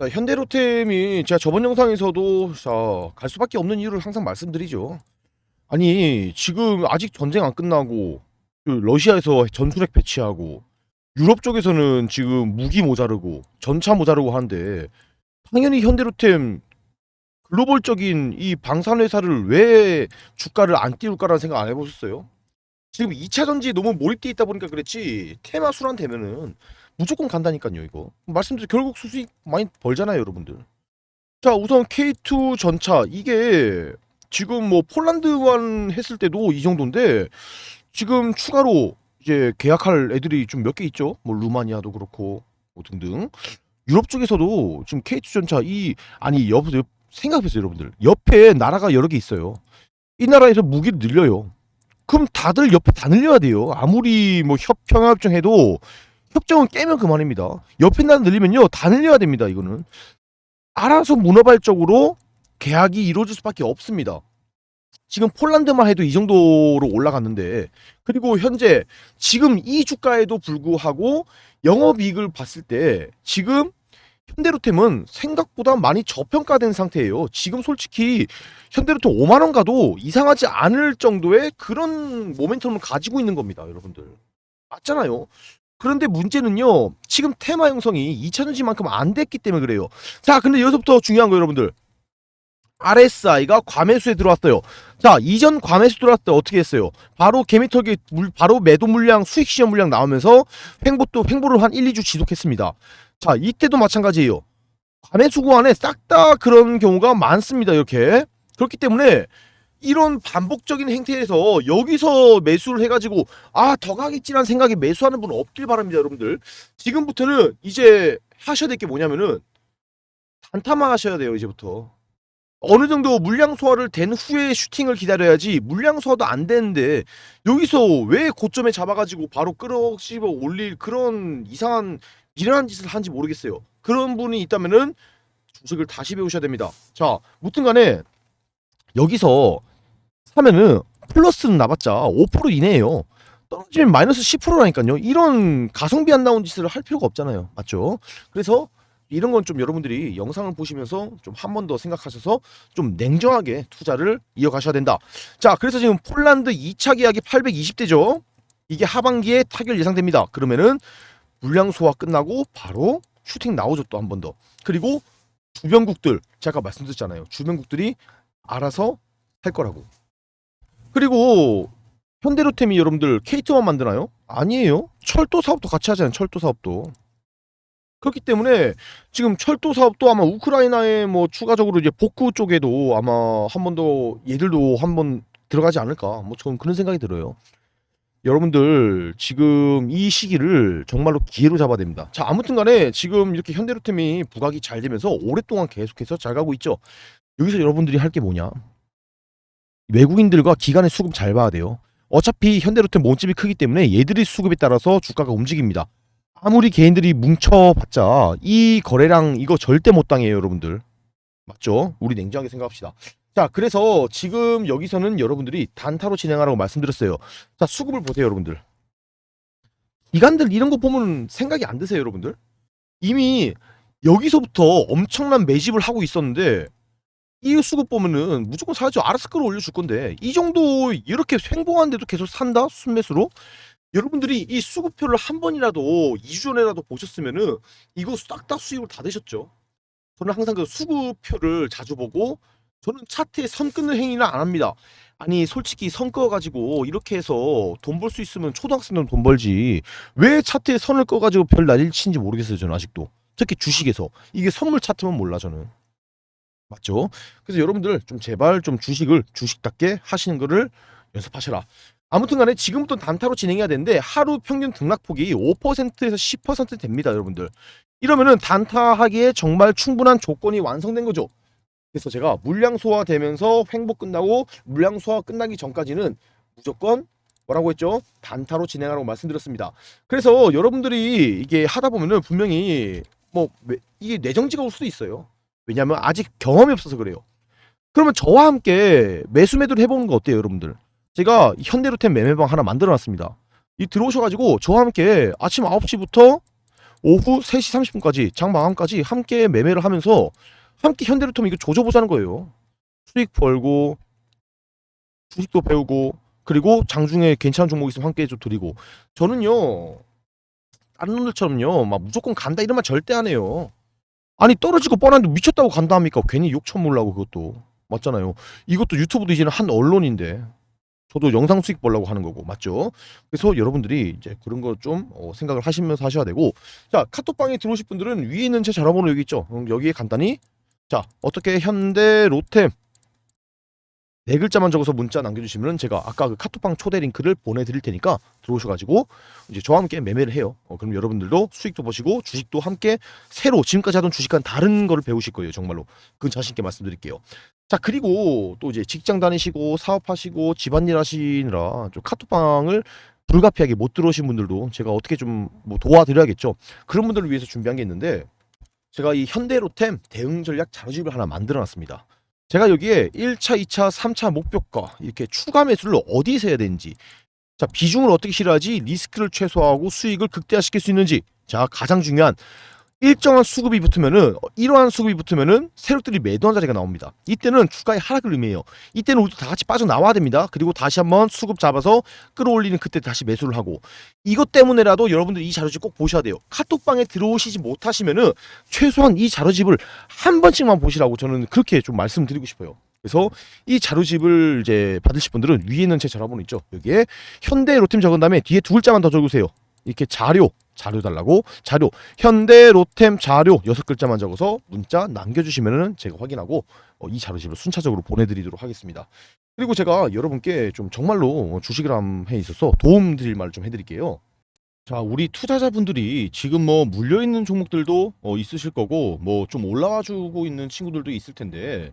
자, 현대로템이 제가 저번 영상에서도 자, 갈 수밖에 없는 이유를 항상 말씀드리죠. 아니 지금 아직 전쟁 안 끝나고 그 러시아에서 전술핵 배치하고 유럽 쪽에서는 지금 무기 모자르고 전차 모자르고 하는데 당연히 현대로템 글로벌적인 이 방산 회사를 왜 주가를 안 띄울까라는 생각 안 해보셨어요? 지금 2차 전지에 너무 몰입돼 있다 보니까 그랬지 테마 순환 되면은 무조건 간다니까요 이거. 말씀드린 결국 수익 많이 벌잖아요 여러분들. 자 우선 K2 전차. 이게 지금 뭐 폴란드만 했을 때도 이 정도인데 지금 추가로 이제 계약할 애들이 좀 몇 개 있죠? 뭐 루마니아도 그렇고 뭐 등등. 유럽 쪽에서도 지금 K2 전차 이 아니 옆 생각해보세요 여러분들. 옆에 나라가 여러 개 있어요. 이 나라에서 무기를 늘려요. 그럼 다들 옆에 다 늘려야 돼요. 아무리 뭐 협 평화협정 해도 협정은 깨면 그만입니다. 옆에 나라 늘리면요 다 늘려야 됩니다. 이거는 알아서 문어발적으로 계약이 이루어질 수밖에 없습니다. 지금 폴란드만 해도 이 정도로 올라갔는데 그리고 현재 지금 이 주가에도 불구하고 영업이익을 봤을 때 지금 현대로템은 생각보다 많이 저평가된 상태예요. 지금 솔직히 현대로템 5만 원 가도 이상하지 않을 정도의 그런 모멘텀을 가지고 있는 겁니다, 여러분들. 맞잖아요. 그런데 문제는요. 지금 테마 형성이 2차전지만큼 안 됐기 때문에 그래요. 자, 근데 여기서부터 중요한 거 여러분들. RSI가 과매수에 들어왔어요. 자, 이전 과매수 들어왔을 때 어떻게 했어요? 바로 개미털기 물, 바로 매도 물량, 수익 시험 물량 나오면서 횡보도 횡보를 한 1, 2주 지속했습니다. 자, 이때도 마찬가지예요. 과매수 구간에 싹 다 그런 경우가 많습니다. 이렇게. 그렇기 때문에 이런 반복적인 행태에서 여기서 매수를 해가지고 아 더 가겠지라는 생각에 매수하는 분 없길 바랍니다 여러분들. 지금부터는 이제 하셔야 될 게 뭐냐면은 단타만 하셔야 돼요 이제부터. 어느 정도 물량 소화를 된 후에 슈팅을 기다려야지 물량 소화도 안 되는데 여기서 왜 고점에 잡아가지고 바로 끌어씹어 올릴 그런 이상한 미련한 짓을 하는지 모르겠어요. 그런 분이 있다면은 주식을 다시 배우셔야 됩니다. 자 무튼 간에 여기서 사면은 플러스는 나봤자 5% 이내예요. 떨어지면 마이너스 10%라니까요. 이런 가성비 안 나온 짓을 할 필요가 없잖아요. 맞죠? 그래서 이런 건 좀 여러분들이 영상을 보시면서 좀 한 번 더 생각하셔서 좀 냉정하게 투자를 이어가셔야 된다. 자, 그래서 지금 폴란드 2차 계약이 820대죠. 이게 하반기에 타결 예상됩니다. 그러면은 물량 소화 끝나고 바로 슈팅 나오죠 또 한 번 더. 그리고 주변국들 제가 말씀드렸잖아요. 주변국들이 알아서 할 거라고. 그리고 현대로템이 여러분들 K2만 만드나요? 아니에요. 철도 사업도 같이 하잖아요. 철도 사업도. 그렇기 때문에 지금 철도 사업도 아마 우크라이나에 뭐 추가적으로 이제 복구 쪽에도 아마 한 번 더 얘들도 한 번 들어가지 않을까. 뭐 저는 그런 생각이 들어요. 여러분들 지금 이 시기를 정말로 기회로 잡아야 됩니다. 자 아무튼 간에 지금 이렇게 현대로템이 부각이 잘 되면서 오랫동안 계속해서 잘 가고 있죠. 여기서 여러분들이 할 게 뭐냐? 외국인들과 기관의 수급 잘 봐야 돼요. 어차피 현대로템 몸집이 크기 때문에 얘들의 수급에 따라서 주가가 움직입니다. 아무리 개인들이 뭉쳐봤자 이 거래량 이거 절대 못 당해요, 여러분들. 맞죠? 우리 냉정하게 생각합시다. 자, 그래서 지금 여기서는 여러분들이 단타로 진행하라고 말씀드렸어요. 자, 수급을 보세요, 여러분들. 기관들 이런 거 보면 생각이 안 드세요, 여러분들? 이미 여기서부터 엄청난 매집을 하고 있었는데 이 수급 보면은 무조건 사야죠. 알아서 끌어올려 줄 건데. 이 정도 이렇게 횡보하는데도 계속 산다? 순매수로? 여러분들이 이 수급표를 한 번이라도 2주 전에라도 보셨으면은 이거 싹 다 수익을 다 되셨죠. 저는 항상 그 수급표를 자주 보고 저는 차트에 선 끊는 행위는 안 합니다. 아니 솔직히 선 꺼가지고 이렇게 해서 돈 벌 수 있으면 초등학생들은 돈 벌지. 왜 차트에 선을 꺼가지고 별 난리를 치는지 모르겠어요 저는 아직도. 특히 주식에서. 이게 선물 차트면 몰라 저는 맞죠? 그래서 여러분들 좀 제발 좀 주식을 주식답게 하시는 거를 연습하셔라. 아무튼 간에 지금부터 단타로 진행해야 되는데 하루 평균 등락폭이 5%에서 10% 됩니다, 여러분들. 이러면은 단타 하기에 정말 충분한 조건이 완성된 거죠. 그래서 제가 물량 소화되면서 횡보 끝나고 물량 소화 끝나기 전까지는 무조건 뭐라고 했죠? 단타로 진행하라고 말씀드렸습니다. 그래서 여러분들이 이게 하다 보면은 분명히 뭐 이게 뇌정지가 올 수도 있어요. 왜냐하면 아직 경험이 없어서 그래요. 그러면 저와 함께 매수 매도를 해보는 거 어때요, 여러분들? 제가 현대로템 매매방 하나 만들어놨습니다. 이 들어오셔가지고 저와 함께 아침 9시부터 오후 3시 30분까지 장 마감까지 함께 매매를 하면서 함께 현대로톰 이거 조져보자는 거예요. 수익 벌고 주식도 배우고 그리고 장중에 괜찮은 종목 있으면 함께 좀 드리고 저는요 다른 놈들처럼요 막 무조건 간다 이런 말 절대 안 해요. 아니 떨어지고 뻔한데 미쳤다고 간다 합니까? 괜히 욕 처먹으려고 그것도 맞잖아요. 이것도 유튜브도 이제는 한 언론인데 저도 영상 수익 보려고 하는 거고 맞죠? 그래서 여러분들이 이제 그런 거 좀 생각을 하시면서 하셔야 되고 자 카톡방에 들어오실 분들은 위에 있는 제 전화번호 여기 있죠? 음, 여기에 간단히 자 어떻게 현대 로템 네 글자만 적어서 문자 남겨주시면 제가 아까 그 카톡방 초대 링크를 보내드릴 테니까 들어오셔가지고 이제 저와 함께 매매를 해요. 어, 그럼 여러분들도 수익도 보시고 주식도 함께 새로 지금까지 하던 주식과는 다른 거를 배우실 거예요. 정말로 그 자신 있게 말씀드릴게요. 자 그리고 또 이제 직장 다니시고 사업하시고 집안일 하시느라 좀 카톡방을 불가피하게 못 들어오신 분들도 제가 어떻게 좀 뭐 도와드려야겠죠. 그런 분들을 위해서 준비한 게 있는데 제가 이 현대로템 대응 전략 자료집을 하나 만들어놨습니다. 제가 여기에 1차, 2차, 3차 목표가 이렇게 추가 매수를 어디서 해야 되는지 자 비중을 어떻게 실어야지 리스크를 최소화하고 수익을 극대화시킬 수 있는지 자 가장 중요한 일정한 수급이 붙으면은 어, 이러한 수급이 붙으면은 세력들이 매도한 자리가 나옵니다. 이때는 주가의 하락을 의미해요. 이때는 우리도 다 같이 빠져 나와야 됩니다. 그리고 다시 한번 수급 잡아서 끌어올리는 그때 다시 매수를 하고 이것 때문에라도 여러분들 이 자료집 꼭 보셔야 돼요. 카톡방에 들어오시지 못하시면은 최소한 이 자료집을 한 번씩만 보시라고 저는 그렇게 좀 말씀드리고 싶어요. 그래서 이 자료집을 이제 받으실 분들은 위에 있는 제 전화번호 있죠. 여기에 현대 로템 적은 다음에 뒤에 두 글자만 더 적으세요. 이렇게 자료 자료 달라고 자료 현대 로템 자료 여섯 글자만 적어서 문자 남겨주시면은 제가 확인하고 어, 이 자료집을 순차적으로 보내드리도록 하겠습니다. 그리고 제가 여러분께 좀 정말로 주식을 함에 있어서 도움 드릴 말을 좀 해드릴게요. 자, 우리 투자자분들이 지금 뭐 물려 있는 종목들도 어, 있으실 거고 뭐 좀 올라와 주고 있는 친구들도 있을 텐데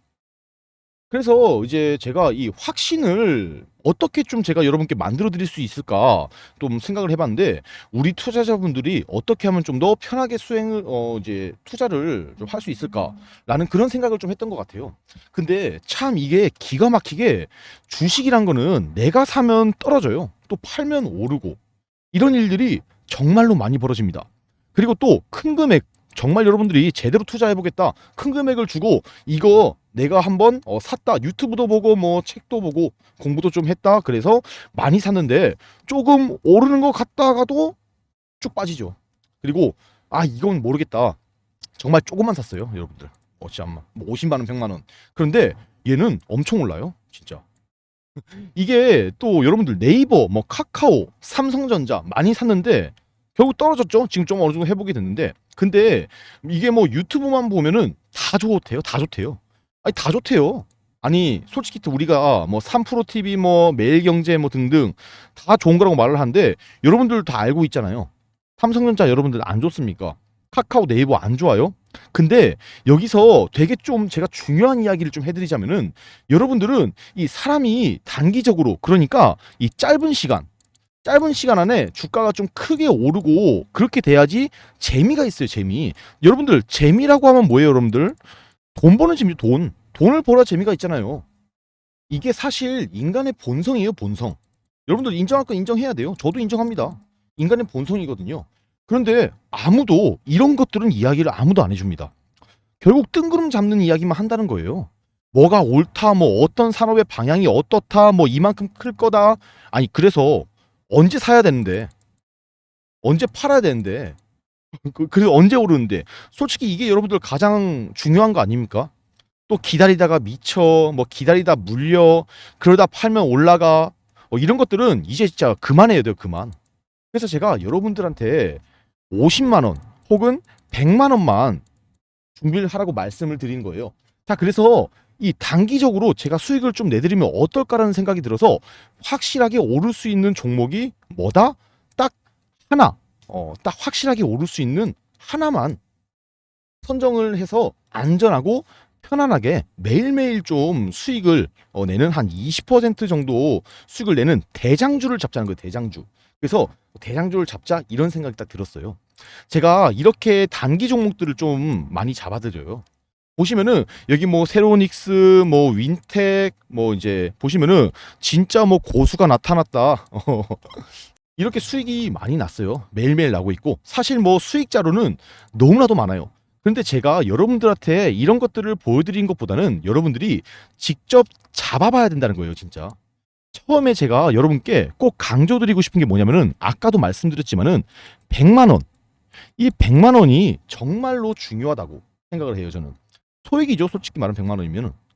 그래서 이제 제가 이 확신을 어떻게 좀 제가 여러분께 만들어 드릴 수 있을까 좀 생각을 해봤는데 우리 투자자분들이 어떻게 하면 좀 더 편하게 수행을 어 이제 투자를 좀 할 수 있을까라는 그런 생각을 좀 했던 것 같아요. 근데 참 이게 기가 막히게 주식이란 거는 내가 사면 떨어져요. 또 팔면 오르고 이런 일들이 정말로 많이 벌어집니다. 그리고 또 큰 금액 정말 여러분들이 제대로 투자해 보겠다 큰 금액을 주고 이거 내가 한번 어, 샀다. 유튜브도 보고 뭐 책도 보고 공부도 좀 했다. 그래서 많이 샀는데 조금 오르는 것 같다가도 쭉 빠지죠. 그리고 아 이건 모르겠다. 정말 조금만 샀어요 여러분들. 어 진짜 뭐 50만 원 100만 원. 그런데 얘는 엄청 올라요 진짜. 이게 또 여러분들 네이버 뭐 카카오 삼성전자 많이 샀는데 결국 떨어졌죠. 지금 좀 어느 정도 회복이 됐는데. 근데 이게 뭐 유튜브만 보면은 다 좋대요 다 좋대요 아니 다 좋대요. 아니 솔직히 또 우리가 뭐 3프로 TV 뭐 매일경제 뭐 등등 다 좋은 거라고 말을 하는데 여러분들 다 알고 있잖아요. 삼성전자 여러분들 안 좋습니까? 카카오 네이버 안 좋아요? 근데 여기서 되게 좀 제가 중요한 이야기를 좀 해드리자면은 여러분들은 이 사람이 단기적으로 그러니까 이 짧은 시간 짧은 시간 안에 주가가 좀 크게 오르고 그렇게 돼야지 재미가 있어요 재미 여러분들 재미라고 하면 뭐예요 여러분들 돈 버는 재미 돈. 돈을 벌어 재미가 있잖아요. 이게 사실 인간의 본성이에요 본성. 여러분들 인정할 건 인정해야 돼요. 저도 인정합니다. 인간의 본성이거든요. 그런데 아무도 이런 것들은 이야기를 아무도 안 해줍니다. 결국 뜬구름 잡는 이야기만 한다는 거예요. 뭐가 옳다 뭐 어떤 산업의 방향이 어떻다 뭐 이만큼 클 거다. 아니 그래서 언제 사야 되는데? 언제 팔아야 되는데 그- 그래서 언제 오르는데 솔직히 이게 여러분들 가장 중요한 거 아닙니까? 또 기다리다가 미쳐 뭐 기다리다 물려 그러다 팔면 올라가 어, 이런 것들은 이제 진짜 그만해야 돼요 그만 그래서 제가 여러분들한테 50만 원 혹은 100만 원만 준비를 하라고 말씀을 드린 거예요 자 그래서 이 단기적으로 제가 수익을 좀 내드리면 어떨까라는 생각이 들어서 확실하게 오를 수 있는 종목이 뭐다? 딱 하나. 어, 딱 확실하게 오를 수 있는 하나만 선정을 해서 안전하고 편안하게 매일매일 좀 수익을 어, 내는 한 20% 정도 수익을 내는 대장주를 잡자는 거예요. 대장주. 그래서 대장주를 잡자 이런 생각이 딱 들었어요. 제가 이렇게 단기 종목들을 좀 많이 잡아드려요. 보시면은 여기 뭐 세로닉스, 뭐 윈텍, 뭐 이제 보시면은 진짜 뭐 고수가 나타났다. 어, 이렇게 수익이 많이 났어요. 매일매일 나고 있고 사실 뭐 수익자로는 너무나도 많아요. 그런데 제가 여러분들한테 이런 것들을 보여드린 것보다는 여러분들이 직접 잡아봐야 된다는 거예요, 진짜. 처음에 제가 여러분께 꼭 강조드리고 싶은 게 뭐냐면은 아까도 말씀드렸지만은 100만 원. 이 100만 원이 정말로 중요하다고 생각을 해요, 저는. 소액이죠, 솔직히 말하면 100만 원이면은.